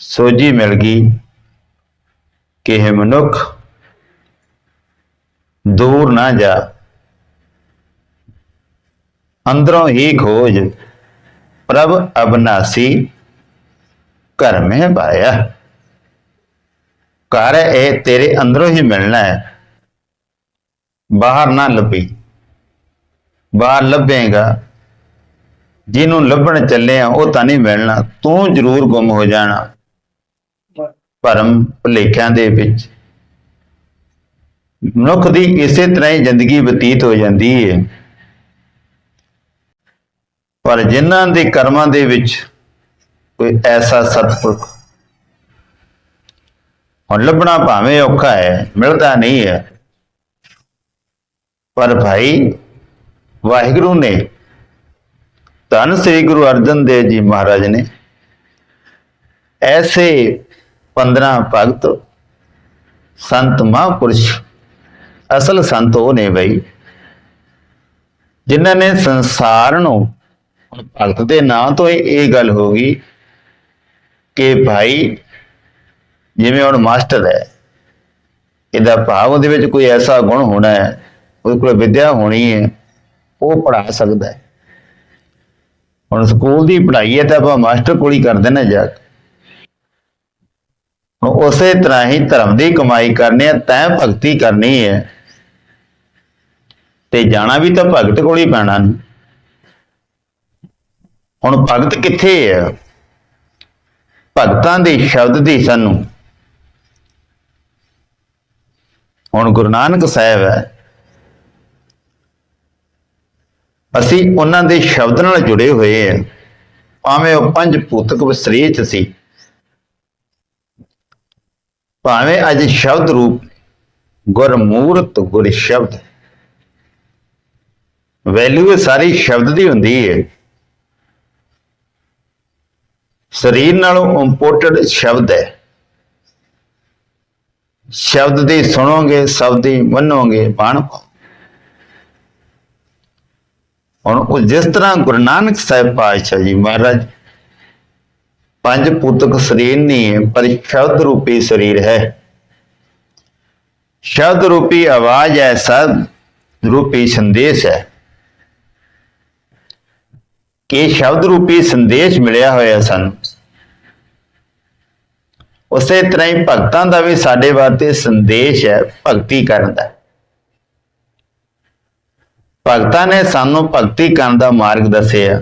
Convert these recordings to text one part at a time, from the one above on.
ਸੋਝੀ ਮਿਲ ਗਈ ਕਿ ਇਹ ਮਨੁੱਖ ਦੂਰ ਨਾ ਜਾ। ਅੰਦਰੋਂ ਹੀ ਖੋਜ, ਪ੍ਰਭ ਅਬਨਾਸੀ ਘਰ ਮੈਂ ਪਾਇਆ। ਘਰ ਇਹ ਤੇਰੇ ਅੰਦਰੋਂ ਹੀ ਮਿਲਣਾ ਹੈ। ਬਾਹਰ ਨਾ ਲੱਭੀ। ਬਾਹਰ ਲੱਭੇਗਾ। ਜਿਹਨੂੰ ਲੱਭਣ ਚੱਲੇ ਆ, ਉਹ ਤਾਂ ਨਹੀਂ ਮਿਲਣਾ। ਤੂੰ ਜ਼ਰੂਰ ਗੁੰਮ ਹੋ ਜਾਣਾ। ਭਰਮ ਭੁਲੇਖਿਆਂ ਦੇ ਵਿੱਚ। ਮਨੁੱਖ ਦੀ ਇਸੇ ਤਰ੍ਹਾਂ ਹੀ ਜ਼ਿੰਦਗੀ ਬਤੀਤ ਹੋ ਜਾਂਦੀ ਹੈ ਪਰ ਜਿਨ੍ਹਾਂ ਦੇ ਕਰਮਾਂ ਦੇ ਵਿੱਚ ਕੋਈ ਐਸਾ ਸਤਪੁਰਖ ਹੁਣ ਲੱਭਣਾ ਭਾਵੇਂ ਔਖਾ ਹੈ, ਮਿਲਦਾ ਨਹੀਂ ਹੈ। ਪਰ ਭਾਈ, ਵਾਹਿਗੁਰੂ ਨੇ ਧੰਨ ਸ੍ਰੀ ਗੁਰੂ ਅਰਜਨ ਦੇਵ ਜੀ ਮਹਾਰਾਜ ਨੇ ਐਸੇ 15 ਭਗਤ, ਸੰਤ ਮਹਾਂਪੁਰਸ਼। ਅਸਲ ਸੰਤ ਉਹ ਨੇ ਬਈ, ਜਿਨ੍ਹਾਂ ਨੇ ਸੰਸਾਰ ਨੂੰ ਹੁਣ ਭਗਤ ਦੇ ਨਾਂ ਤੋਂ ਇਹ ਗੱਲ ਹੋ ਗਈ ਕਿ ਭਾਈ, ਜਿਵੇਂ ਹੁਣ ਮਾਸਟਰ ਹੈ, ਇਹਦਾ ਭਾਵ ਉਹਦੇ ਵਿੱਚ ਕੋਈ ਐਸਾ ਗੁਣ ਹੋਣਾ ਹੈ, ਉਹਦੇ ਕੋਲ ਵਿਦਿਆ ਹੋਣੀ ਹੈ, ਉਹ ਪੜ੍ਹਾ ਸਕਦਾ ਹੈ। ਹੁਣ ਸਕੂਲ ਦੀ ਪੜ੍ਹਾਈ ਹੈ ਤਾਂ ਆਪਾਂ ਮਾਸਟਰ ਕੋਲ ਹੀ ਕਰਦੇ ਨਾ ਜਾ ਕੇ। ਉਸੇ ਤਰ੍ਹਾਂ ਹੀ ਧਰਮ ਦੀ ਕਮਾਈ ਕਰਨੀ ਹੈ, ਤੈਂ ਭਗਤੀ ਕਰਨੀ ਹੈ। ਤੇ ਜਾਣਾ ਵੀ ਤਾਂ ਭਗਤ ਕੋਲ ਹੀ ਪੈਣਾ ਹੁਣ ਭਗਤ ਕਿੱਥੇ ਹੈ? ਭਗਤਾਂ ਦੇ ਸ਼ਬਦ ਦੀ ਸਾਨੂੰ। ਹੁਣ ਗੁਰੂ ਨਾਨਕ ਸਾਹਿਬ ਹੈ। ਅਸੀਂ ਉਹਨਾਂ ਦੇ ਸ਼ਬਦ ਨਾਲ ਜੁੜੇ ਹੋਏ ਹਾਂ। ਭਾਵੇਂ ਉਹ ਪੰਜ ਭੂਤਕ ਵਸਰੀ ਚ ਸੀ। ਭਾਵੇਂ ਅੱਜ ਸ਼ਬਦ ਰੂਪ ਗੁਰਮੂਰਤ ਗੁਰ ਸ਼ਬਦ ਵੈਲਿਊ ਸਾਰੀ ਸ਼ਬਦ ਦੀ ਹੁੰਦੀ ਹੈ ਸਰੀਰ ਨਾਲੋਂ ਇੰਪੋਰਟਡ ਸ਼ਬਦ ਹੈ। ਸ਼ਬਦ ਦੀ ਸੁਣੋਗੇ, ਸ਼ਬਦ ਦੀ ਮੰਨੋਗੇ, ਬਾਣ ਹੁਣ ਉਹ ਜਿਸ ਤਰ੍ਹਾਂ ਗੁਰੂ ਨਾਨਕ ਸਾਹਿਬ ਪਾਤਸ਼ਾਹ ਜੀ ਮਹਾਰਾਜ ਪੰਜ ਪੁਤਕ ਸਰੀਰ ਨਹੀਂ ਹੈ ਪਰ ਸ਼ਬਦ ਰੂਪੀ ਸਰੀਰ ਹੈ। ਸ਼ਬਦ ਰੂਪੀ ਆਵਾਜ਼ ਹੈ ਸਦ ਰੂਪੀ ਸੰਦੇਸ਼ ਹੈ। ਕਿ ਸ਼ਬਦ ਰੂਪੀ ਸੰਦੇਸ਼ ਮਿਲਿਆ ਹੋਇਆ ਸਾਨੂੰ। ਉਸੇ ਤਰ੍ਹਾਂ ਹੀ ਭਗਤਾਂ ਦਾ ਵੀ ਸਾਡੇ ਵਾਸਤੇ ਸੰਦੇਸ਼ ਹੈ, ਭਗਤੀ ਕਰਨ ਦਾ। ਭਗਤਾਂ ਨੇ ਸਾਨੂੰ ਭਗਤੀ ਕਰਨ ਦਾ ਮਾਰਗ ਦੱਸਿਆ।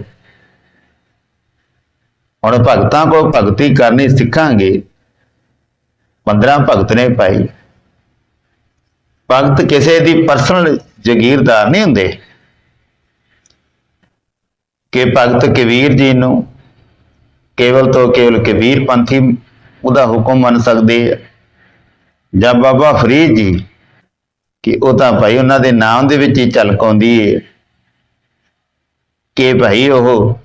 ਹੁਣ ਭਗਤਾਂ ਕੋਲ ਭਗਤੀ ਕਰਨੀ ਸਿੱਖਾਂਗੇ। 15 ਭਗਤ ਨੇ ਪਾਈ। ਭਗਤ ਕਿਸੇ ਦੀ ਪਰਸਨਲ ਜ਼ਗੀਰਦਾਰ ਨਹੀਂ ਹੁੰਦੇ। ਕਿ ਭਗਤ ਕਬੀਰ ਜੀ ਨੂੰ ਕੇਵਲ ਤੋਂ ਕੇਵਲ ਕਬੀਰ ਪੰਥੀ ਉਹਦਾ ਹੁਕਮ ਮੰਨ ਸਕਦੇ ਆ। ਜਾਂ ਬਾਬਾ ਫਰੀਦ ਜੀ, ਕਿ ਉਹ ਤਾਂ ਭਾਈ ਉਹਨਾਂ ਦੇ ਨਾਮ ਦੇ ਵਿੱਚ ਹੀ ਝਲਕ ਆਉਂਦੀ ਹੈ ਕਿ ਭਾਈ ਉਹ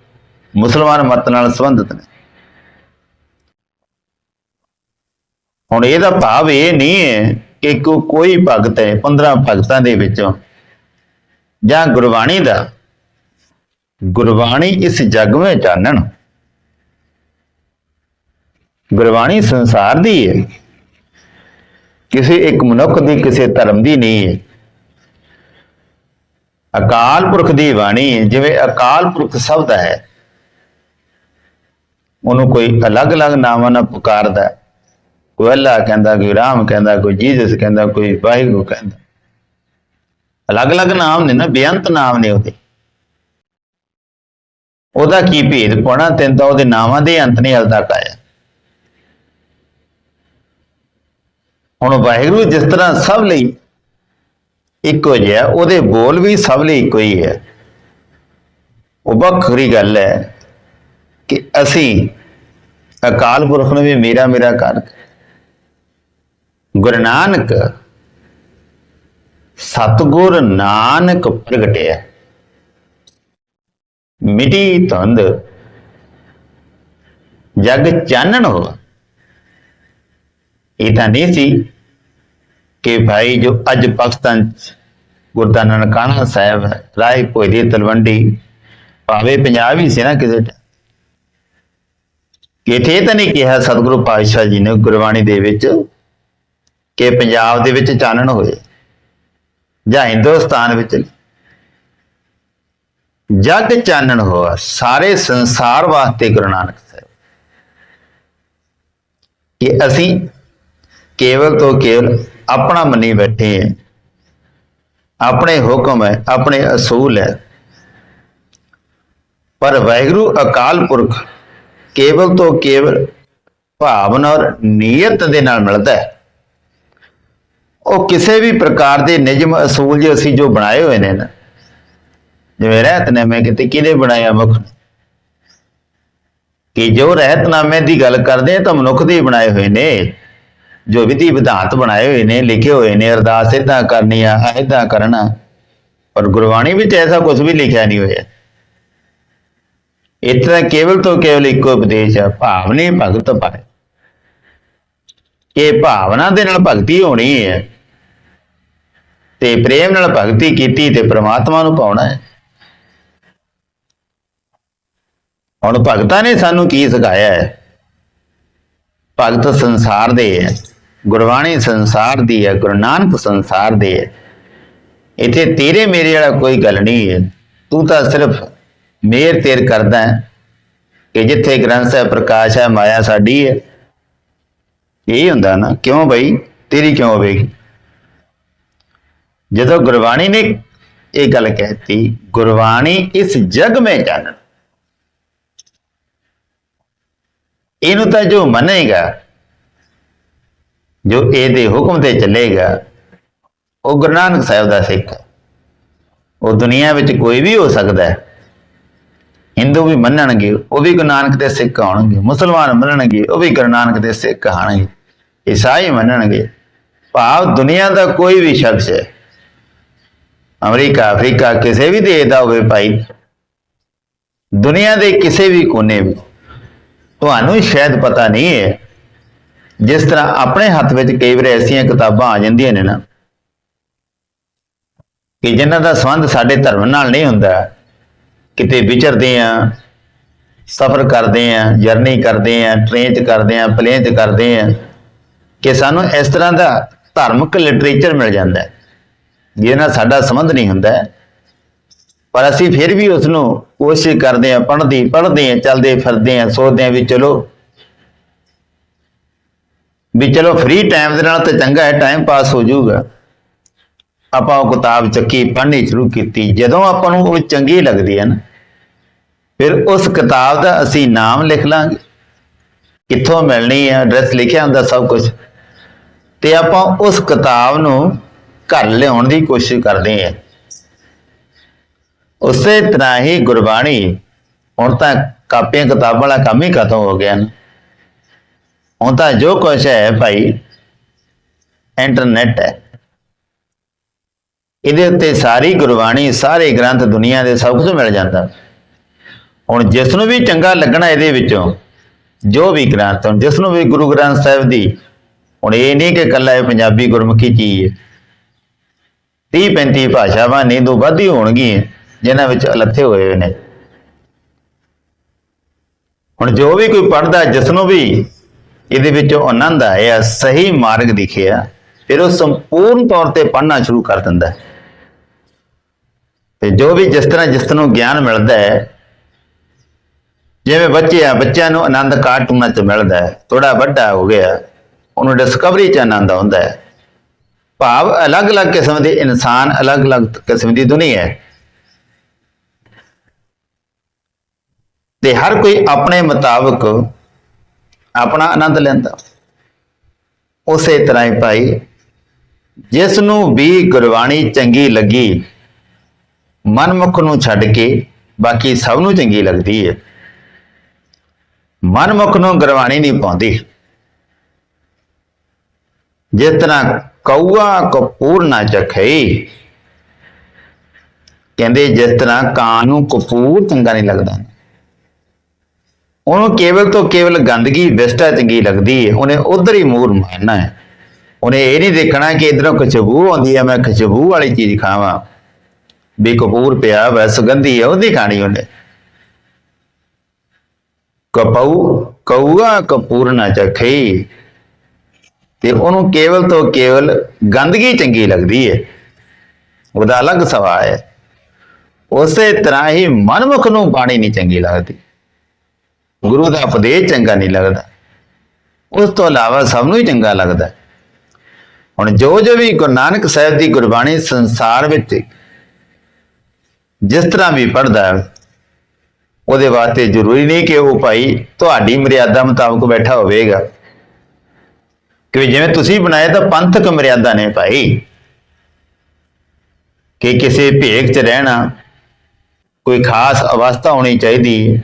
ਮੁਸਲਮਾਨ ਮਤ ਨਾਲ ਸੰਬੰਧਿਤ ਨੇ। ਹੁਣ ਇਹਦਾ ਭਾਵ ਇਹ ਨਹੀਂ ਹੈ ਕਿ ਕੋਈ ਭਗਤ ਹੈ 15 ਭਗਤਾਂ ਦੇ ਵਿੱਚੋਂ, ਜਾਂ ਗੁਰਬਾਣੀ ਦਾ। ਗੁਰਬਾਣੀ ਇਸ ਜਗ ਵਿੱਚ ਜਾਣਨ ਗੁਰਬਾਣੀ ਸੰਸਾਰ ਦੀ ਹੈ। ਕਿਸੇ ਇੱਕ ਮਨੁੱਖ ਦੀ, ਕਿਸੇ ਧਰਮ ਦੀ ਨਹੀਂ ਹੈ। ਅਕਾਲ ਪੁਰਖ ਦੀ ਬਾਣੀ ਜਿਵੇਂ ਅਕਾਲ ਪੁਰਖ ਸ਼ਬਦ ਹੈ। ਉਹਨੂੰ ਕੋਈ ਅਲੱਗ-ਅਲੱਗ ਨਾਵਾਂ ਨਾਲ ਪੁਕਾਰਦਾ ਕੋਈ ਅੱਲਾ ਕਹਿੰਦਾ, ਕੋਈ ਰਾਮ ਕਹਿੰਦਾ, ਕੋਈ ਜੀਸਸ ਕਹਿੰਦਾ, ਕੋਈ ਵਾਹਿਗੁਰੂ ਕਹਿੰਦਾ। ਅਲੱਗ-ਅਲੱਗ ਨਾਮ ਨੇ ਨਾ, ਬੇਅੰਤ ਨਾਮ ਨੇ ਉਹਦੇ। ਉਹਦਾ ਕੀ ਭੇਦ ਪਾਉਣਾ? ਤੈਨੂੰ ਤਾਂ ਉਹਦੇ ਨਾਮਾਂ ਦੇ ਅੰਤ ਨੇ, ਹਲ ਤੱਕ ਆਇਆ। ਹੁਣ ਵਾਹਿਗੁਰੂ ਜਿਸ ਤਰ੍ਹਾਂ ਸਭ ਲਈ ਇੱਕੋ ਜਿਹਾ, ਉਹਦੇ ਬੋਲ ਵੀ ਸਭ ਲਈ ਇੱਕੋ ਹੀ ਹੈ। ਉਹ ਵੱਖਰੀ ਗੱਲ ਹੈ। ਕਿ ਅਸੀਂ ਅਕਾਲ ਪੁਰਖ ਨੂੰ ਵੀ ਮੇਰਾ ਮੇਰਾ ਕਰ ਗੁਰੂ ਨਾਨਕ ਸਤਗੁਰ ਨਾਨਕ ਪ੍ਰਗਟਿਆ। ਮਿਟੀ ਧੁੰਦ ਜਗ ਚਾਨਣ ਹੋਆ ਇਹ ਤਾਂ ਨਹੀਂ ਸੀ ਕਿ ਭਾਈ ਜੋ ਅੱਜ ਪਾਕਿਸਤਾਨ ਚ ਗੁਰਦਾਨਾ ਨਨਕਾਣਾ ਸਾਹਿਬ ਰਾਏ ਭੋਇ ਦੀ ਤਲਵੰਡੀ, ਭਾਵੇਂ ਪੰਜਾਬ ਹੀ ਸੀ ਨਾ ਕਿਸੇ ਕਿਥੇ ਤਾਂ ਨਹੀਂ ਕਿਹਾ ਸਤਿਗੁਰੂ ਪਾਤਸ਼ਾਹ ਜੀ ਨੇ ਗੁਰਬਾਣੀ ਦੇ ਵਿੱਚ ਕਿ ਪੰਜਾਬ ਦੇ ਵਿੱਚ ਚਾਨਣ ਹੋਏ ਜਾਂ ਹਿੰਦੁਸਤਾਨ ਵਿੱਚ ਜਗ ਚਾਨਣ ਹੋਆ, ਸਾਰੇ ਸੰਸਾਰ ਵਾਸਤੇ ਗੁਰੂ ਨਾਨਕ ਸਾਹਿਬ। ਕਿ ਅਸੀਂ ਕੇਵਲ ਤੋਂ ਕੇਵਲ ਆਪਣਾ ਮੰਨੀ ਬੈਠੇ ਹਾਂ, ਆਪਣੇ ਹੁਕਮ ਹੈ, ਆਪਣੇ ਅਸੂਲ ਹੈ। ਪਰ ਵਾਹਿਗੁਰੂ ਅਕਾਲ ਪੁਰਖ ਕੇਵਲ ਤੋਂ ਕੇਵਲ ਭਾਵਨਾ ਔਰ ਨੀਅਤ ਦੇ ਨਾਲ ਮਿਲਦਾ ਹੈ। ਉਹ ਕਿਸੇ ਵੀ ਪ੍ਰਕਾਰ ਦੇ ਨਿਯਮ, ਅਸੂਲ ਜੋ ਅਸੀਂ ਜੋ ਬਣਾਏ ਹੋਏ ਨੇ ਨਾ, ਜਿਵੇਂ ਰਹਿਤਨਾਮੇ ਕਿਤੇ ਕਿਹਦੇ ਬਣਾਇਆ ਮੁਖ ਕਿ ਜੋ ਰਹਿਤਨਾਮੇ ਦੀ ਗੱਲ ਕਰਦੇ ਆ ਤਾਂ ਮਨੁੱਖ ਦੇ ਬਣਾਏ ਹੋਏ ਨੇ। ਜੋ ਵਿਧੀ ਵਿਧਾਂਤ ਬਣਾਏ ਹੋਏ ਨੇ, ਲਿਖੇ ਹੋਏ ਨੇ, ਅਰਦਾਸ ਇਦਾਂ ਕਰਨੀ ਆ ਇਦਾਂ ਕਰਨਾ। ਪਰ ਗੁਰਬਾਣੀ ਵਿੱਚ ਐਸਾ ਕੁਝ ਵੀ ਲਿਖਿਆ ਨਹੀਂ ਹੋਇਆ। ਇਤਨਾ ਕੇਵਲ ਤੋਂ ਕੇਵਲ ਇੱਕੋ ਉਪਦੇਸ਼ ਹੈ ਭਾਵਨੇ ਭਗਤ ਪਾਏ। ਇਹ ਭਾਵਨਾ ਦੇ ਨਾਲ ਭਗਤੀ ਹੋਣੀ ਹੈ। ਤੇ ਪ੍ਰੇਮ ਨਾਲ ਭਗਤੀ ਕੀਤੀ ਤੇ ਪ੍ਰਮਾਤਮਾ ਨੂੰ ਪਾਉਣਾ ਹੈ। ਹੁਣ ਭਗਤਾਂ ਨੇ ਸਾਨੂੰ ਕੀ ਸਿਖਾਇਆ ਹੈ? ਭਗਤ ਸੰਸਾਰ ਦੇ ਹੈ, ਗੁਰਬਾਣੀ ਸੰਸਾਰ ਦੀ ਹੈ, ਗੁਰੂ ਨਾਨਕ ਸੰਸਾਰ ਦੇ ਹੈ। ਇੱਥੇ ਤੇਰੇ ਮੇਰੇ ਵਾਲਾ ਕੋਈ ਗੱਲ ਨਹੀਂ ਹੈ। ਤੂੰ ਤਾਂ ਸਿਰਫ ਮੇਰ ਤੇਰ ਕਰਦਾ ਕਿ ਜਿੱਥੇ ਗ੍ਰੰਥ ਸਾਹਿਬ ਪ੍ਰਕਾਸ਼ ਹੈ, ਮਾਇਆ ਸਾਡੀ ਹੈ। ਇਹ ਹੁੰਦਾ ਨਾ, ਕਿਉਂ ਬਈ? ਤੇਰੀ ਕਿਉਂ ਹੋਵੇਗੀ? ਜਦੋਂ ਗੁਰਬਾਣੀ ਨੇ ਇਹ ਗੱਲ ਕਹਿਤੀ, ਗੁਰਬਾਣੀ ਇਸ ਜਗ में ਜਾਣਨ ਇਹਨੂੰ ਤਾਂ ਜੋ ਮੰਨੇਗਾ, ਜੋ ਇਹਦੇ ਹੁਕਮ ਤੇ ਚੱਲੇਗਾ, ਉਹ ਗੁਰੂ ਨਾਨਕ ਸਾਹਿਬ ਦਾ ਸਿੱਖ ਹੈ। ਉਹ ਦੁਨੀਆ ਵਿੱਚ ਕੋਈ ਵੀ ਹੋ ਸਕਦਾ ਹੈ। ਹਿੰਦੂ ਵੀ ਮੰਨਣਗੇ, ਉਹ ਵੀ ਗੁਰੂ ਨਾਨਕ ਦੇ ਸਿੱਖ ਆਉਣਗੇ, ਮੁਸਲਮਾਨ ਮੰਨਣਗੇ, ਉਹ ਵੀ ਗੁਰੂ ਨਾਨਕ ਦੇ ਸਿੱਖ ਹੋਣਗੇ ਈਸਾਈ ਮੰਨਣਗੇ। ਭਾਵ ਦੁਨੀਆ ਦਾ ਕੋਈ ਵੀ ਸ਼ਖਸ ਹੈ, ਅਮਰੀਕਾ, ਅਫਰੀਕਾ, ਕਿਸੇ ਵੀ ਦੇਸ਼ ਦਾ ਹੋਵੇ ਭਾਈ, ਦੁਨੀਆ ਦੇ ਕਿਸੇ ਵੀ ਕੋਨੇ ਵਿੱਚ, ਤੁਹਾਨੂੰ ਸ਼ਾਇਦ ਪਤਾ ਨਹੀਂ ਹੈ, ਜਿਸ ਤਰ੍ਹਾਂ ਆਪਣੇ ਹੱਥ ਵਿੱਚ ਕਈ ਵਾਰ ਐਸੀਆਂ ਕਿਤਾਬਾਂ ਆ ਜਾਂਦੀਆਂ ਨੇ ਨਾ, ਕਿ ਜਿਨ੍ਹਾਂ ਦਾ ਸੰਬੰਧ ਸਾਡੇ ਧਰਮ ਨਾਲ ਨਹੀਂ ਹੁੰਦਾ ਕਿਤੇ ਵਿਚਰਦੇ ਆ, ਸਫ਼ਰ ਕਰਦੇ ਆ, ਜਰਨੀ ਕਰਦੇ ਆ ਟ੍ਰੇਨ 'ਚ ਕਰਦੇ ਆ ਪਲੇਨ 'ਚ ਕਰਦੇ ਆ, ਕਿ ਸਾਨੂੰ ਇਸ ਤਰ੍ਹਾਂ ਦਾ ਧਾਰਮਿਕ ਲਿਟਰੇਚਰ ਮਿਲ ਜਾਂਦਾ ਜਿਹਦੇ ਨਾਲ ਸਾਡਾ ਸੰਬੰਧ ਨਹੀਂ ਹੁੰਦਾ ਪਰ ਅਸੀਂ ਫਿਰ ਵੀ ਉਸ ਨੂੰ ਕੋਸ਼ਿਸ਼ ਕਰਦੇ ਆ, ਪੜ੍ਹਦੇ ਪੜ੍ਹਦੇ ਆ, ਚੱਲਦੇ ਫਿਰਦੇ ਆ, ਸੋਚਦੇ ਆ ਵੀ ਚਲੋ ਵੀ ਚਲੋ ਫ੍ਰੀ ਟਾਈਮ ਦੇ ਨਾਲ ਤਾਂ ਚੰਗਾ ਹੈ ਟਾਈਮ ਪਾਸ ਹੋ ਜਾਊਗਾ। ਆਪਾਂ ਉਹ ਕਿਤਾਬ ਚੱਕੀ, ਪੜ੍ਹਨੀ ਸ਼ੁਰੂ ਕੀਤੀ, ਜਦੋਂ ਆਪਾਂ ਨੂੰ ਉਹ ਚੰਗੀ ਲੱਗਦੀ ਹੈ ਨਾ, ਫਿਰ ਉਸ ਕਿਤਾਬ ਦਾ ਅਸੀਂ ਨਾਮ ਲਿਖ ਲਾਂਗੇ। ਕਿੱਥੋਂ ਮਿਲਣੀ ਹੈ ਐਡਰੈਸ ਲਿਖਿਆ ਹੁੰਦਾ ਸਭ ਕੁਝ ਤੇ ਆਪਾਂ ਉਸ ਕਿਤਾਬ ਨੂੰ ਘਰ ਲਿਆਉਣ ਦੀ ਕੋਸ਼ਿਸ਼ ਕਰਦੇ ਹਾਂ। ਉਸੇ ਤਰ੍ਹਾਂ ਹੀ ਗੁਰਬਾਣੀ, ਹੁਣ ਤਾਂ ਕਾਪੀਆਂ ਕਿਤਾਬਾਂ ਵਾਲਾ ਕੰਮ ਹੀ ਖਤਮ ਹੋ ਗਿਆ ਨਾ। ਹੁਣ ਤਾਂ ਜੋ ਕੁਛ ਹੈ ਭਾਈ ਇੰਟਰਨੈਟ ਹੈ। ਇਹਦੇ ਉੱਤੇ ਸਾਰੀ ਗੁਰਬਾਣੀ, ਸਾਰੇ ਗ੍ਰੰਥ ਦੁਨੀਆ ਦੇ ਸਭ ਕੁਝ ਮਿਲ ਜਾਂਦਾ। ਹੁਣ ਜਿਸ ਨੂੰ ਵੀ ਚੰਗਾ ਲੱਗਣਾ ਇਹਦੇ ਵਿੱਚੋਂ, ਜੋ ਵੀ ਗ੍ਰੰਥ, ਹੁਣ ਜਿਸ ਨੂੰ ਵੀ ਗੁਰੂ ਗ੍ਰੰਥ ਸਾਹਿਬ ਦੀ, ਹੁਣ ਇਹ ਨਹੀਂ ਕਿ ਇਕੱਲਾ ਇਹ ਪੰਜਾਬੀ ਗੁਰਮੁਖੀ ਚੀਜ਼ ਹੈ। 30 35 ਭਾਸ਼ਾਵਾਂ ਨਹੀਂ ਤੋਂ ਵੱਧ ਹੀ ਹੋਣਗੀਆਂ, ਜਿਨ੍ਹਾਂ ਵਿੱਚ ਅਲੱਥੇ ਹੋਏ ਨੇ। ਹੁਣ ਜੋ ਵੀ ਕੋਈ ਪੜਦਾ ਜਿਸ ਨੂੰ ਵੀ ਇਹਦੇ ਵਿੱਚੋਂ ਆਨੰਦ ਆਇਆ, ਸਹੀ ਮਾਰਗ ਦਿਖਿਆ, ਫਿਰ ਉਹ ਸੰਪੂਰਨ ਤੌਰ ਤੇ ਪੜ੍ਹਨਾ ਸ਼ੁਰੂ ਕਰ ਦਿੰਦਾ ਹੈ। ਤੇ ਜੋ ਵੀ ਜਿਸ ਤਰ੍ਹਾਂ ਜਿਸ ਨੂੰ ਗਿਆਨ ਮਿਲਦਾ ਹੈ, ਜਿਵੇਂ ਬੱਚੇ ਆ, ਬੱਚਿਆਂ ਨੂੰ ਆਨੰਦ ਕਾਰਟੂਨਾਂ 'ਚ ਮਿਲਦਾ ਹੈ ਥੋੜਾ ਵੱਡਾ ਹੋ ਗਿਆ, ਉਹਨੂੰ ਡਿਸਕਵਰੀ 'ਚ ਆਨੰਦ ਆਉਂਦਾ ਹੈ। ਭਾਵ ਅਲੱਗ-ਅਲੱਗ ਕਿਸਮ ਦੇ ਇਨਸਾਨ, ਅਲੱਗ-ਅਲੱਗ ਕਿਸਮ ਦੀ ਦੁਨੀਆ ਹੈ। ਤੇ ਹਰ ਕੋਈ ਆਪਣੇ ਮੁਤਾਬਕ ਆਪਣਾ ਆਨੰਦ ਲੈਂਦਾ। ਉਸੇ ਤਰ੍ਹਾਂ ਹੀ ਭਾਈ, ਜਿਸ ਨੂੰ ਵੀ ਗੁਰਬਾਣੀ ਚੰਗੀ ਲੱਗੀ ਮਨਮੁਖ ਨੂੰ ਛੱਡ ਕੇ ਬਾਕੀ ਸਭ ਨੂੰ ਚੰਗੀ ਲੱਗਦੀ ਹੈ ਮਨਮੁਖ ਨੂੰ ਗੁਰਬਾਣੀ ਨਹੀਂ ਪਾਉਂਦੀ। ਜਿਸ ਤਰ੍ਹਾਂ ਕਊਆ ਕਪੂਰ ਨਾ ਚਖਈ ਕਹਿੰਦੇ ਜਿਸ ਤਰ੍ਹਾਂ ਕਾਂ ਨੂੰ ਕਪੂਰ ਚੰਗਾ ਨਹੀਂ ਲੱਗਦਾ। ਉਹਨੂੰ ਕੇਵਲ ਤੋਂ ਕੇਵਲ ਗੰਦਗੀ, ਵਿਸਟਾ ਚੰਗੀ ਲੱਗਦੀ ਹੈ ਉਹਨੇ ਉਧਰ ਹੀ ਮੂਰ ਮਾਰਨਾ ਹੈ ਉਹਨੇ ਇਹ ਨਹੀਂ ਦੇਖਣਾ ਕਿ ਇਧਰੋਂ ਖੁਸ਼ਬੂ ਆਉਂਦੀ ਹੈ ਮੈਂ ਖੁਸ਼ਬੂ ਵਾਲੀ ਚੀਜ਼ ਖਾਵਾਂ। ਵੀ ਕਪੂਰ ਪਿਆ ਵੈ ਸੁਗੰਧੀ ਹੈ ਉਹਦੀ ਖਾਣੀ ਉਹਨੇ। ਕਪਊ ਕਊਆ ਕਪੂਰ ਨਾ ਚਖਈ ਤੇ ਉਹਨੂੰ ਕੇਵਲ ਤੋਂ ਕੇਵਲ ਗੰਦਗੀ ਚੰਗੀ ਲੱਗਦੀ ਹੈ ਉਹਦਾ ਅਲੱਗ ਸਵਾ ਹੈ ਉਸੇ ਤਰ੍ਹਾਂ ਹੀ ਮਨਮੁਖ ਨੂੰ ਪਾਣੀ ਨਹੀਂ ਚੰਗੀ ਲੱਗਦੀ। ਗੁਰੂ ਦਾ ਉਪਦੇਸ਼ ਚੰਗਾ ਨਹੀਂ ਲੱਗਦਾ। ਉਸ ਤੋਂ ਇਲਾਵਾ ਸਭ ਨੂੰ ਹੀ ਚੰਗਾ ਲੱਗਦਾ। ਹੁਣ ਜੋ ਜੋ ਵੀ ਗੁਰੂ ਨਾਨਕ ਸਾਹਿਬ ਦੀ ਗੁਰਬਾਣੀ ਸੰਸਾਰ ਵਿੱਚ ਜਿਸ ਤਰ੍ਹਾਂ ਵੀ ਪੜਦਾ ਉਹਦੇ ਵਾਸਤੇ ਜ਼ਰੂਰੀ ਨਹੀਂ ਕਿ ਉਹ ਭਾਈ ਤੁਹਾਡੀ ਮਰਿਆਦਾ ਮੁਤਾਬਕ ਬੈਠਾ ਹੋਵੇਗਾ। ਕਿ ਜਿਵੇਂ ਤੁਸੀਂ ਬਣਾਏ ਤਾਂ ਪੰਥਕ ਮਰਿਆਦਾ ਨੇ ਭਾਈ। ਕਿ ਕਿਸੇ ਭੇਖ 'ਚ ਰਹਿਣਾ ਕੋਈ ਖਾਸ ਅਵਸਥਾ ਹੋਣੀ ਚਾਹੀਦੀ ਹੈ।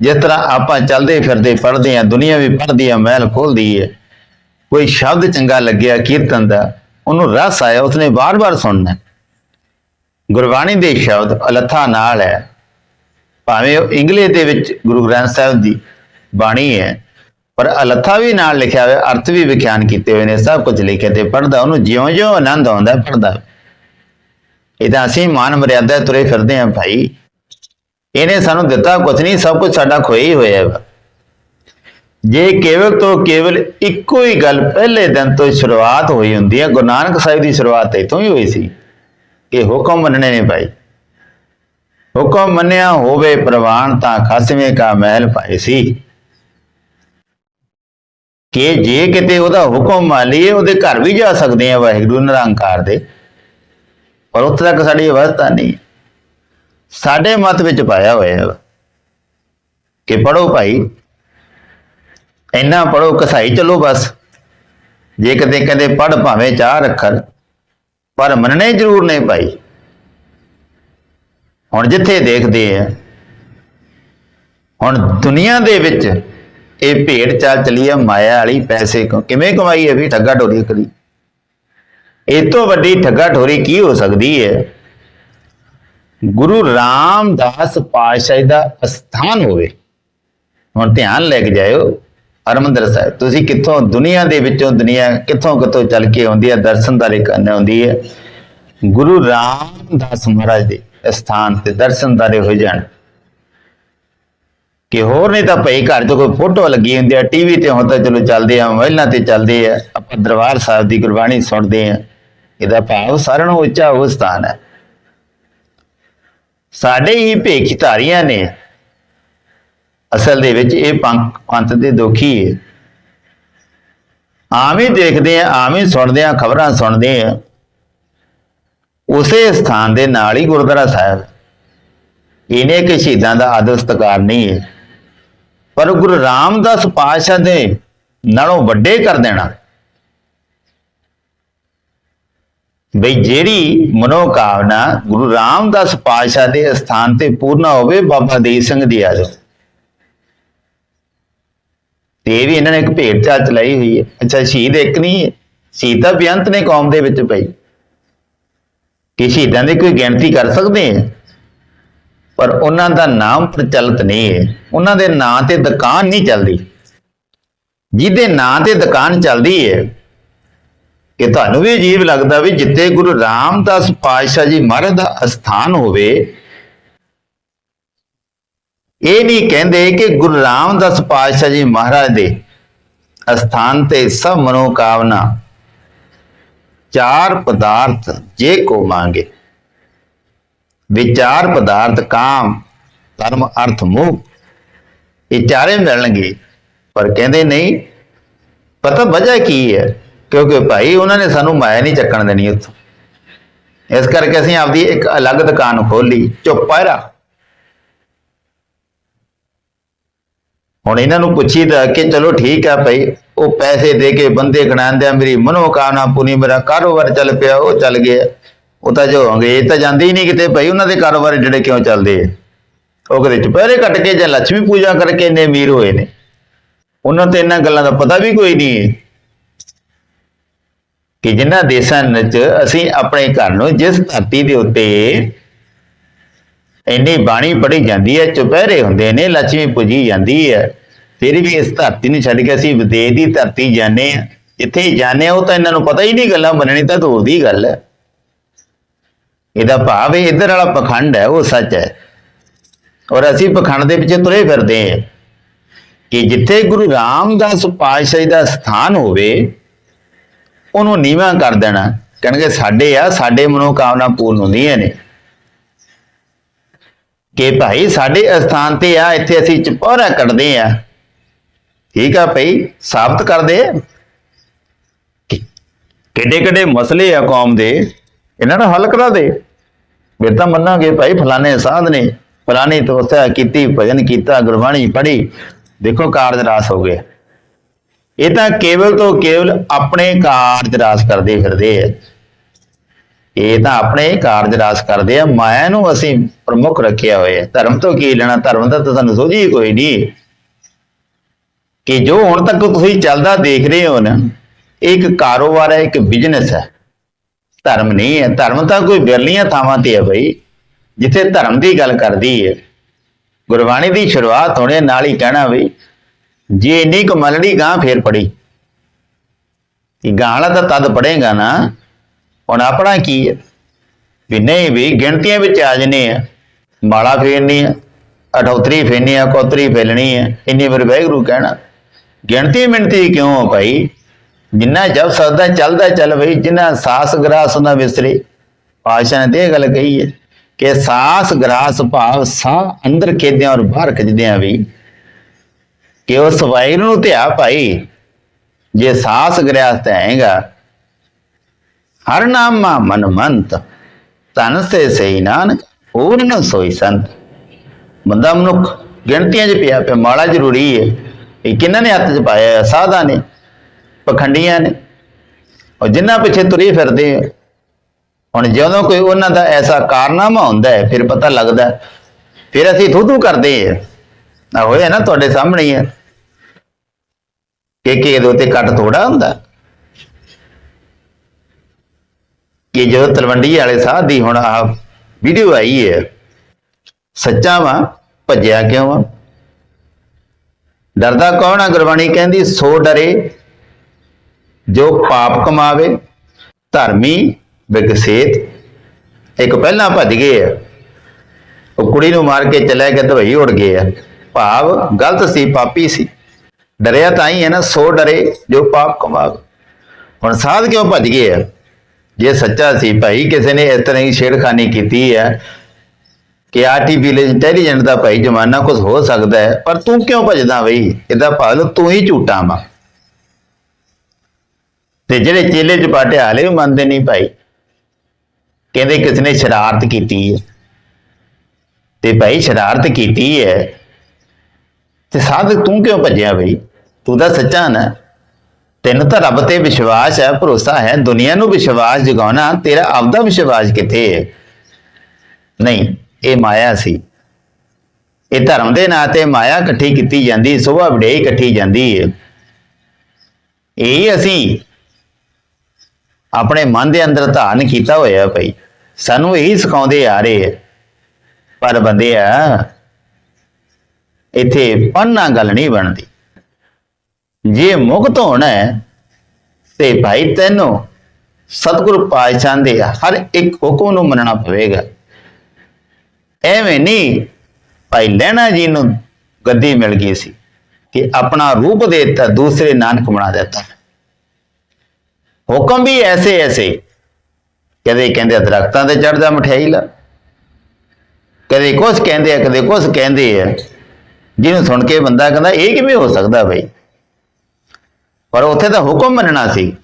ਜਿਸ ਤਰ੍ਹਾਂ ਆਪਾਂ ਚੱਲਦੇ ਫਿਰਦੇ ਪੜ੍ਹਦੇ ਆ ਦੁਨੀਆ ਵੀ ਪੜ੍ਹਦੀ ਆ ਮਹਿਲ ਖੋਲਦੀ ਹੈ। ਕੋਈ ਸ਼ਬਦ ਚੰਗਾ ਲੱਗਿਆ, ਕੀਰਤਨ ਦਾ, ਉਹਨੂੰ ਰਸ ਆਇਆ, ਉਸਨੇ ਵਾਰ ਵਾਰ ਸੁਣਨਾ ਗੁਰਬਾਣੀ ਦੇ ਸ਼ਬਦ ਅਲੱਥਾ ਨਾਲ ਹੈ। ਭਾਵੇਂ ਉਹ ਇੰਗਲਿਸ਼ ਦੇ ਵਿੱਚ ਗੁਰੂ ਗ੍ਰੰਥ ਸਾਹਿਬ ਦੀ ਬਾਣੀ ਹੈ, ਪਰ ਅਲੱਥਾ ਵੀ ਨਾਲ ਲਿਖਿਆ ਹੋਇਆ, ਅਰਥ ਵੀ ਵਿਖਿਆਨ ਕੀਤੇ ਹੋਏ ਨੇ, ਸਭ ਕੁਝ ਲਿਖਿਆ ਤੇ ਪੜਦਾ ਉਹਨੂੰ ਜਿਉਂ-ਜਿਉਂ ਆਨੰਦ ਆਉਂਦਾ ਪੜਦਾ ਤਾਂ ਅਸੀਂ ਮਾਨ ਮਰਿਆਦਾ ਤੁਰੇ ਫਿਰਦੇ ਆਂ ਭਾਈ। ਇਹਨੇ ਸਾਨੂੰ ਦਿੱਤਾ ਕੁਝ ਨਹੀਂ, ਸਭ ਕੁਝ ਸਾਡਾ ਖੋਇਆ ਹੀ ਹੋਇਆ ਹੈ ਜੇ ਕੇਵਲ ਤੋਂ ਕੇਵਲ ਇੱਕੋ ਹੀ ਗੱਲ ਪਹਿਲੇ ਦਿਨ ਤੋਂ ਸ਼ੁਰੂਆਤ ਹੋਈ ਹੁੰਦੀ ਹੈ, ਗੁਰੂ ਨਾਨਕ ਸਾਹਿਬ ਦੀ ਸ਼ੁਰੂਆਤ ਇੱਥੋਂ ਹੀ ਹੋਈ ਸੀ। ਕਿ ਹੁਕਮ ਮੰਨਣੇ ਨੇ ਭਾਈ। ਹੁਕਮ ਮੰਨਿਆ ਹੋਵੇ ਪ੍ਰਵਾਨ ਤਾਂ ਖਸਵੇਂ ਕਾ ਮਹਿਲ ਪਾਏ ਸੀ। ਕਿ ਜੇ ਕਿਤੇ ਉਹਦਾ ਹੁਕਮ ਮੰਨ ਲਈਏ, ਉਹਦੇ ਘਰ ਵੀ ਜਾ ਸਕਦੇ ਆ ਵਾਹਿਗੁਰੂ ਨਿਰੰਕਾਰ ਦੇ। ਪਰ ਉੱਥੇ ਤੱਕ ਸਾਡੀ ਅਵਸਥਾ ਨਹੀਂ। ਸਾਡੇ ਮਤ ਵਿੱਚ ਪਾਇਆ ਹੋਇਆ ਹੈ ਕਿ ਪੜੋ ਭਾਈ। ਇੰਨਾ ਪੜੋ ਕਸਾਈ ਚਲੋ ਬਸ। ਜੇ ਕਿਤੇ ਕਦੇ ਪੜ ਭਾਵੇਂ ਚਾਰ ਅੱਖਰ ਪਰ ਮੰਨਣੇ ਜ਼ਰੂਰ ਨੇ ਭਾਈ। ਹੁਣ ਜਿੱਥੇ ਦੇਖਦੇ ਆ, ਹੁਣ ਦੁਨੀਆ ਦੇ ਵਿੱਚ ਇਹ ਭੇਡ ਚਾਲ ਚਲੀ ਆ, ਮਾਇਆ ਵਾਲੀ ਪੈਸੇ ਕਿਵੇਂ ਕਮਾਈ ਹੈ ਵੀ ਠੱਗਾ ਢੋਰੀ ਕਰੀ? ਇਹ ਤੋਂ ਵੱਡੀ ਠੱਗਾ ਢੋਰੀ ਕੀ ਹੋ ਸਕਦੀ ਹੈ ਗੁਰੂ ਰਾਮਦਾਸ ਪਾਤਸ਼ਾਹ ਦਾ ਅਸਥਾਨ ਹੋਵੇ। ਹੁਣ ਧਿਆਨ ਲੈ ਕੇ ਜਾਇਓ ਹਰਮੰਦਰ ਸਾਹਿਬ, ਤੁਸੀਂ ਕਿੱਥੋਂ ਦੁਨੀਆ ਦੇ ਵਿੱਚੋਂ ਦੁਨੀਆ ਕਿੱਥੋਂ ਕਿੱਥੋਂ ਚੱਲ ਕੇ ਆਉਂਦੀ ਹੈ? ਦਰਸ਼ਨਦਾਰੀ ਕਰਨ ਆਉਂਦੀ ਹੈ। ਗੁਰੂ ਰਾਮਦਾਸ ਮਹਾਰਾਜ ਦੇ ਸਥਾਨ ਤੇ ਦਰਸ਼ਨਦਾਰੇ ਹੋ ਜਾਣ। ਕਿ ਹੋਰ ਨਹੀਂ ਤਾਂ ਭਈ ਘਰ 'ਚ ਕੋਈ ਫੋਟੋ ਲੱਗੀ ਹੁੰਦੀ ਆ ਟੀਵੀ ਤੇ ਹੁਣ ਤਾਂ ਚਲੋ ਚੱਲਦੇ ਆ, ਮੋਬਾਈਲਾਂ ਤੇ ਚੱਲਦੇ ਆ। ਆਪਾਂ ਦਰਬਾਰ ਸਾਹਿਬ ਦੀ ਗੁਰਬਾਣੀ ਸੁਣਦੇ ਆ। ਇਹਦਾ ਭਾਵ ਸਾਰਿਆਂ ਨੂੰ ਉੱਚਾ ਉਹ ਸਥਾਨ ਹੈ। ਸਾਡੇ ਹੀ ਭੇਖ ਧਾਰੀਆਂ ਨੇ ਅਸਲ ਦੇ ਵਿੱਚ ਇਹ ਪੰਥ ਪੰਥ ਦੇ ਦੁਖੀ ਹੈ ਆਵੇਂ ਦੇਖਦੇ ਆ, ਆਵੇਂ ਸੁਣਦੇ ਆ, ਖਬਰਾਂ ਸੁਣਦੇ ਆ। ਉਸੇ ਸਥਾਨ ਦੇ ਨਾਲ ਹੀ ਗੁਰਦੁਆਰਾ ਸਾਹਿਬ। ਇਹਨੇ ਕਿ ਸ਼ਹੀਦਾਂ ਦਾ ਆਦਰ ਸਤਿਕਾਰ ਨਹੀਂ ਹੈ ਪਰ ਗੁਰੂ ਰਾਮਦਾਸ ਪਾਤਸ਼ਾਹ ਦੇ ਨਾਲੋਂ ਵੱਡੇ ਕਰ ਦੇਣਾ। ਬਈ ਜਿਹੜੀ ਮਨੋਕਾਮਨਾ ਗੁਰੂ ਰਾਮਦਾਸ ਪਾਤਸ਼ਾਹ ਦੇ ਸਥਾਨ ਤੇ ਪੂਰਨਾ ਹੋਵੇ, ਬਾਬਾ ਦੀਪ ਸਿੰਘ ਦੀ ਆ ਜਾਓ ਤੇ ਇਹ ਵੀ ਇਹਨਾਂ ਨੇ ਇੱਕ ਭੇਡ ਚਾਲ ਚਲਾਈ ਹੋਈ ਹੈ। ਅੱਛਾ, ਸ਼ਹੀਦ ਇੱਕ ਨਹੀਂ ਹੈ। ਸ਼ਹੀਦ ਬੇਅੰਤ ਨੇ ਕੌਮ ਦੇ ਵਿੱਚ ਪਈ ਕਿ ਸ਼ਹੀਦਾਂ ਦੀ ਕੋਈ ਗਿਣਤੀ ਕਰ ਸਕਦੇ ਆ ਪਰ ਉਹਨਾਂ ਦਾ ਨਾਮ ਪ੍ਰਚਲਿਤ ਨਹੀਂ ਹੈ। ਉਹਨਾਂ ਦੇ ਨਾਂ ਤੇ ਦੁਕਾਨ ਨਹੀਂ ਚੱਲਦੀ। ਜਿਹਦੇ ਨਾਂ ਤੇ ਦੁਕਾਨ ਚੱਲਦੀ ਹੈ ਕਿ ਤੁਹਾਨੂੰ ਵੀ ਅਜੀਬ ਲੱਗਦਾ ਵੀ ਜਿੱਥੇ ਗੁਰੂ ਰਾਮਦਾਸ ਪਾਤਸ਼ਾਹ ਜੀ ਮਹਾਰਾਜ ਦਾ ਅਸਥਾਨ ਹੋਵੇ ਇਹ ਨਹੀਂ ਕਹਿੰਦੇ ਕਿ ਗੁਰੂ ਰਾਮਦਾਸ ਪਾਤਸ਼ਾਹ ਜੀ ਮਹਾਰਾਜ ਦੇ ਅਸਥਾਨ ਤੇ ਸਭ ਮਨੋਕਾਮਨਾ, ਚਾਰ ਪਦਾਰਥ ਜੇ ਕੋ ਮੰਗੇ। ਵਿਚਾਰ ਪਦਾਰਥ, ਕਾਮ, ਧਰਮ, ਅਰਥ, ਮੋਹ, ਇਹ ਚਾਰੇ ਮਿਲਣਗੇ। ਪਰ ਕਹਿੰਦੇ ਨਹੀਂ ਪਤਾ ਵਜ੍ਹਾ ਕੀ ਹੈ? ਕਿਉਂਕਿ ਭਾਈ ਉਹਨਾਂ ਨੇ ਸਾਨੂੰ ਮਾਇਆ ਨਹੀਂ ਚੱਕਣ ਦੇਣੀ ਉੱਥੋਂ। ਇਸ ਕਰਕੇ ਅਸੀਂ ਆਪਦੀ ਇੱਕ ਅਲੱਗ ਦੁਕਾਨ ਖੋਲੀ ਚੁੱਪਾਇਰਾ ਹੁਣ ਇਹਨਾਂ ਨੂੰ ਪੁੱਛੀਦਾ ਕਿ ਚਲੋ ਠੀਕ ਆ ਭਾਈ, ਉਹ ਪੈਸੇ ਦੇ ਕੇ ਬੰਦੇ ਗਣਾਉਂਦੇ ਆ, ਮੇਰੀ ਮਨੋਕਾਮਨਾ ਪੂਰੀ, ਮੇਰਾ ਕਾਰੋਬਾਰ ਚੱਲ ਪਿਆ, ਉਹ ਚੱਲ ਗਿਆ। ਉਹ ਤਾਂ ਜੋ ਅੰਗਰੇਜ਼ ਤਾਂ ਜਾਂਦੇ ਹੀ ਨਹੀਂ ਕਿਤੇ ਭਾਈ, ਉਹਨਾਂ ਦੇ ਕਾਰੋਬਾਰ ਜਿਹੜੇ ਕਿਉਂ ਚੱਲਦੇ ਆ? ਉਹ ਕਦੇ ਚੁਪਹਿਰੇ ਕੱਟ ਕੇ ਜਾਂ ਲక్ష్ਮੀ ਪੂਜਾ ਕਰਕੇ ਇੰਨੇ ਅਮੀਰ ਹੋਏ ਨੇ। ਉਹਨਾਂ ਤੇ ਇਹਨਾਂ ਗੱਲਾਂ ਦਾ ਪਤਾ ਵੀ ਕੋਈ ਨਹੀਂ ਹੈ। ਕਿ ਜਿਨ੍ਹਾਂ ਦੇਸ਼ਾਂ ਵਿੱਚ ਅਸੀਂ ਆਪਣੇ ਘਰ ਨੂੰ, ਜਿਸ ਧਰਤੀ ਦੇ ਉੱਤੇ ਇੰਨੀ ਬਾਣੀ ਪੜ੍ਹੀ ਜਾਂਦੀ ਹੈ, ਚੁਪਹਿਰੇ ਹੁੰਦੇ ਨੇ ਲక్ష్ਮੀ ਪੂਜੀ ਜਾਂਦੀ ਹੈ। ਫਿਰ ਵੀ ਇਸ ਧਰਤੀ ਨੂੰ ਛੱਡ ਕੇ ਅਸੀਂ ਵਿਦੇਸ਼ ਦੀ ਧਰਤੀ ਜਾਂਦੇ ਆ ਜਿੱਥੇ ਜਾਂਦੇ ਆ ਉਹ ਤਾਂ ਇਹਨਾਂ ਨੂੰ ਪਤਾ ਹੀ ਨਹੀਂ ਗੱਲਾਂ ਮੰਨਣੀ ਤਾਂ ਦੂਰ ਦੀ ਗੱਲ ਹੈ। ਇਹਦਾ ਭਾਵ ਇਹ ਇੱਧਰ ਵਾਲਾ ਪਖੰਡ ਹੈ, ਉਹ ਸੱਚ ਹੈ। ਔਰ ਅਸੀਂ ਪਖੰਡ ਦੇ ਪਿੱਛੇ ਤੁਰੇ ਫਿਰਦੇ ਹਾਂ ਕਿ ਜਿੱਥੇ ਗੁਰੂ ਰਾਮਦਾਸ ਪਾਤਸ਼ਾਹ ਦਾ ਸਥਾਨ ਹੋਵੇ, ਉਹਨੂੰ ਨੀਵਾਂ ਕਰ ਦੇਣਾ। ਕਹਿਣਗੇ ਸਾਡੇ ਆ, ਸਾਡੇ ਮਨੋਕਾਮਨਾ ਪੂਰਨ ਹੁੰਦੀਆਂ ਨੇ। ਕਿ ਭਾਈ ਸਾਡੇ ਅਸਥਾਨ ਤੇ ਆ, ਇੱਥੇ ਅਸੀਂ ਚਪੋਰਾ ਕੱਢਦੇ ਆ। ਠੀਕ ਆ ਭਾਈ, ਸਾਬਤ ਕਰਦੇ ਕਿੱਡੇ ਕਿੱਡੇ ਮਸਲੇ ਆ ਕੌਮ ਦੇ, ਇਹਨਾਂ ਨੂੰ ਹੱਲ ਕਰਾ ਦੇ। ਫਿਰ ਤਾਂ ਮੰਨਾਂਗੇ ਭਾਈ, ਫਲਾਣੇ ਸਾਧ ਨੇ, ਫਲਾਣੀ ਤਪੱਸਿਆ ਕੀਤੀ, ਭਜਨ ਕੀਤਾ, ਗੁਰਬਾਣੀ ਪੜ੍ਹੀ, ਦੇਖੋ ਕਾਰਜ ਰਾਸ ਹੋ ਗਏ ਇਹ ਤਾਂ ਕੇਵਲ ਤੋਂ ਕੇਵਲ ਆਪਣੇ ਕਾਰਜ ਰਾਸ ਕਰਦੇ ਫਿਰਦੇ ਆ। ਇਹ ਤਾਂ ਆਪਣੇ ਕਾਰਜ ਰਾਸ ਕਰਦੇ ਆ, ਮਾਇਆ ਨੂੰ ਅਸੀਂ ਪ੍ਰਮੁੱਖ ਰੱਖਿਆ ਹੋਇਆ ਧਰਮ ਤੋਂ ਕੀ ਲੈਣਾ? ਧਰਮ ਦਾ ਤਾਂ ਸਾਨੂੰ ਸੋਝੀ ਕੋਈ ਨਹੀਂ। ਕਿ ਜੋ ਹੁਣ ਤੱਕ ਤੁਸੀਂ ਚੱਲਦਾ ਦੇਖ ਰਹੇ ਹੋ ਨਾ, ਇਹ ਇੱਕ ਕਾਰੋਬਾਰ ਹੈ, ਇੱਕ ਬਿਜ਼ਨਸ ਹੈ। ਧਰਮ ਨਹੀਂ ਹੈ। ਧਰਮ ਤਾਂ ਕੋਈ ਬਿਰਲੀਆਂ ਥਾਵਾਂ ਤੇ ਹੈ ਬਈ, ਜਿੱਥੇ ਧਰਮ ਦੀ ਗੱਲ ਕਰਦੀ ਹੈ। ਗੁਰਬਾਣੀ ਦੀ ਸ਼ੁਰੂਆਤ ਹੋਣੇ ਨਾਲ ਹੀ ਕਹਿਣਾ ਬਈ, ਜੇ ਇੰਨੀ ਕੁ ਮਲੜੀ ਗਾਂ ਫੇਰ ਪੜੀ ਇਹ ਗਾਂ ਵਾਲਾ ਤਾਂ ਤਦ ਪੜੇਗਾ ਨਾ ਹੁਣ ਆਪਣਾ ਕੀ ਹੈ? ਵੀ ਨਹੀਂ ਵੀ ਗਿਣਤੀਆਂ ਵਿੱਚ ਆ ਜਨੇ ਆ, ਮਾਲਾ ਫੇਰਨੀ ਆ, ਅਠੌਤਰੀ ਫੇਰਨੀ ਆ ਕੋਤਰੀ ਫੇਲਣੀ ਆ, ਇੰਨੀ ਵਾਰ ਵੈਗਰੂ ਕਹਿਣਾ, ਗਿਣਤੀ ਮਿਣਤੀ ਕਿਉਂ ਆ ਭਾਈ? ਜਿੰਨਾ ਜਬ ਸਦਾ ਚੱਲਦਾ ਚੱਲ ਬਈ, ਜਿੰਨਾ ਸਾਸ ਗਰਾਸ ਉਹਨਾਂ ਵਿਸਰੇ। ਪਾਸ਼ਾ ਨੇ ਤੇ ਇਹ ਗੱਲ ਕਹੀ ਹੈ ਕਿ ਸਾਸ ਗਰਾਸ ਭਾਵ ਸਾਹ ਅੰਦਰ ਖੇਦਿਆਂ ਔਰ ਬਾਹਰ ਖਿੱਚਦਿਆਂ ਵੀ। ਕਿ ਉਸ ਵਾਹਿਗੁਰੂ ਨੂੰ ਧਿਆ ਭਾਈ, ਜੇ ਸਾਸ ਗਰਾਸ ਤੇ ਆਏਗਾ ਹਰ ਨਾਮਾ ਮਨ ਮੰਤ ਤਨ ਸੇ ਸਈ ਸੋਈ ਸੰਤ। ਬੰਦਾ ਮਨੁੱਖ ਗਿਣਤੀਆਂ 'ਚ ਪਿਆ ਪਿਆ ਮਾਲਾ ਜ਼ਰੂਰੀ ਹੈ ਇਹ ਕਿਹਨਾਂ ਨੇ ਹੱਥ 'ਚ ਪਾਇਆ ਹੈ? ਸਾਧਾਂ ਨੇ, ਪਖੰਡੀਆਂ ਨੇ। ਔਰ ਜਿੰਨਾ ਪਿੱਛੇ ਤੁਰੇ ਫਿਰਦੇ ਹੁਣ ਜਦੋਂ ਕੋਈ ਉਹਨਾਂ ਦਾ ਐਸਾ ਕਾਰਨਾਮਾ ਹੁੰਦਾ ਹੈ, ਫਿਰ ਪਤਾ ਲੱਗਦਾ ਫਿਰ ਅਸੀਂ ਥੂ ਥੂ ਕਰਦੇ ਆ। ਆ ਹੋਇਆ ਨਾ ਤੁਹਾਡੇ ਸਾਹਮਣੇ ਹੀ ਹੈ ਕਿ ਕਿ ਇਹਦੇ ਉੱਤੇ ਕੱਟ ਥੋੜਾ ਹੁੰਦਾ। ਕਿ ਜਦੋਂ ਤਲਵੰਡੀ ਵਾਲੇ ਸਾਧ ਦੀ ਹੁਣ ਆ ਵੀਡੀਓ ਆਈ ਹੈ ਸੱਚਾ ਵਾ ਭੱਜਿਆ ਕਿਉਂ ਆ ਡਰਦਾ ਕੌਣ ਆ ਗੁਰਬਾਣੀ ਕਹਿੰਦੀ ਸੋ ਡਰੇ ਜੋ ਪਾਪ ਕਮਾਵੇ ਧਰਮੀ ਵਿਗਸੇਤ ਇੱਕ ਪਹਿਲਾਂ ਭੱਜ ਗਏ ਆ ਉਹ ਕੁੜੀ ਨੂੰ ਮਾਰ ਕੇ ਚਲੇ ਗਏ ਦਵਾਈ ਉੜ ਗਏ ਆ ਭਾਵ ਗਲਤ ਸੀ ਪਾਪੀ ਸੀ ਡਰਿਆ ਤਾਂ ਹੀ ਹੈ ਨਾ ਸੋ ਡਰੇ ਜੋ ਪਾਪ ਕਮਾਵੇ ਹੁਣ ਸਾਧ ਕਿਉਂ ਭੱਜ ਗਏ ਆ ਜੇ ਸੱਚਾ ਸੀ, ਭਾਈ ਕਿਸੇ ਨੇ ਇਸ ਤਰ੍ਹਾਂ ਹੀ ਛੇੜਖਾਨੀ ਕੀਤੀ ਹੈ ਕਿ ਆਰਟੀਫੀਸ਼ੀਅਲ ਇੰਟੈਲੀਜੈਂਟ ਦਾ ਭਾਈ ਜ਼ਮਾਨਾ ਕੁਝ ਹੋ ਸਕਦਾ ਹੈ, ਪਰ ਤੂੰ ਕਿਉਂ ਭੱਜਦਾ ਬਈ? ਇਹਦਾ ਭਾਵ ਤੂੰ ਹੀ ਝੂਟਾ ਵਾ। ਤੇ ਜਿਹੜੇ ਚੇਲੇ ਚਪਾਟੇ ਹਾਲੇ ਵੀ ਮੰਨਦੇ ਨਹੀਂ ਭਾਈ। ਕਹਿੰਦੇ ਕਿਸ ਨੇ ਸ਼ਰਾਰਤ ਕੀਤੀ ਹੈ। ਤੇ ਭਾਈ ਸ਼ਰਾਰਤ ਕੀਤੀ ਹੈ। ਤੇ ਸਾਧ ਤੂੰ ਕਿਉਂ ਭੱਜਿਆ ਬਈ? ਤੂੰ ਤਾਂ ਸੱਚਾ ਨਾ। ਤੈਨੂੰ ਤਾਂ ਰੱਬ ਤੇ ਵਿਸ਼ਵਾਸ ਹੈ, ਭਰੋਸਾ ਹੈ, ਦੁਨੀਆ ਨੂੰ ਵਿਸ਼ਵਾਸ ਜਗਾਉਣਾ, ਤੇਰਾ ਆਪਦਾ ਵਿਸ਼ਵਾਸ ਕਿੱਥੇ ਹੈ ਨਹੀਂ, ਇਹ ਮਾਇਆ ਸੀ। ਇਹ ਧਰਮ ਦੇ ਨਾਂ ਤੇ ਮਾਇਆ ਇਕੱਠੀ ਕੀਤੀ ਜਾਂਦੀ, ਸੋਭਾ ਵਡੇਈ ਇਕੱਠੀ ਜਾਂਦੀ ਹੈ ਇਹ ਅਸੀਂ ਆਪਣੇ ਮਨ ਦੇ ਅੰਦਰ ਧਾਰਨ ਕੀਤਾ ਹੋਇਆ ਭਈ। ਸਾਨੂੰ ਇਹੀ ਸਿਖਾਉਂਦੇ ਆ ਰਹੇ ਹੈ ਪਰ ਬੰਦਿਆ, ਇੱਥੇ ਪੰਨਾ ਗੱਲ ਨਹੀਂ ਬਣਦੀ। ਜੇ ਮੁਕਤ ਹੋਣਾ ਹੈ, ਤੇ ਭਾਈ ਤੈਨੂੰ ਸਤਿਗੁਰੂ ਪਾਤਸ਼ਾਹ ਦੇ ਹਰ ਇੱਕ ਹੁਕਮ ਨੂੰ ਮੰਨਣਾ ਪਵੇਗਾ। ਐਵੇਂ ਨਹੀਂ, ਭਾਈ ਲੈਣਾ ਜੀ ਨੂੰ ਗੱਦੀ ਮਿਲ ਗਈ ਸੀ ਕਿ ਆਪਣਾ ਰੂਪ ਦੇ ਦਿੱਤਾ, ਦੂਸਰੇ ਨਾਨਕ ਬਣਾ ਦਿੱਤਾ। ਹੁਕਮ ਵੀ ਐਸੇ ਐਸੇ। ਕਦੇ ਕਹਿੰਦੇ ਦਰਖਤਾਂ ਤੇ ਚੜਦਾ ਮਠਿਆਈ ਲਾ। ਕਦੇ ਕੁਛ ਕਹਿੰਦੇ ਆ, ਕਦੇ ਕੁਛ ਕਹਿੰਦੇ ਆ। ਜਿਹਨੂੰ ਸੁਣ ਕੇ ਬੰਦਾ ਕਹਿੰਦਾ, ਇਹ ਕਿਵੇਂ ਹੋ ਸਕਦਾ ਬਈ? ਪਰ ਉੱਥੇ ਤਾਂ ਹੁਕਮ ਮੰਨਣਾ ਸੀ।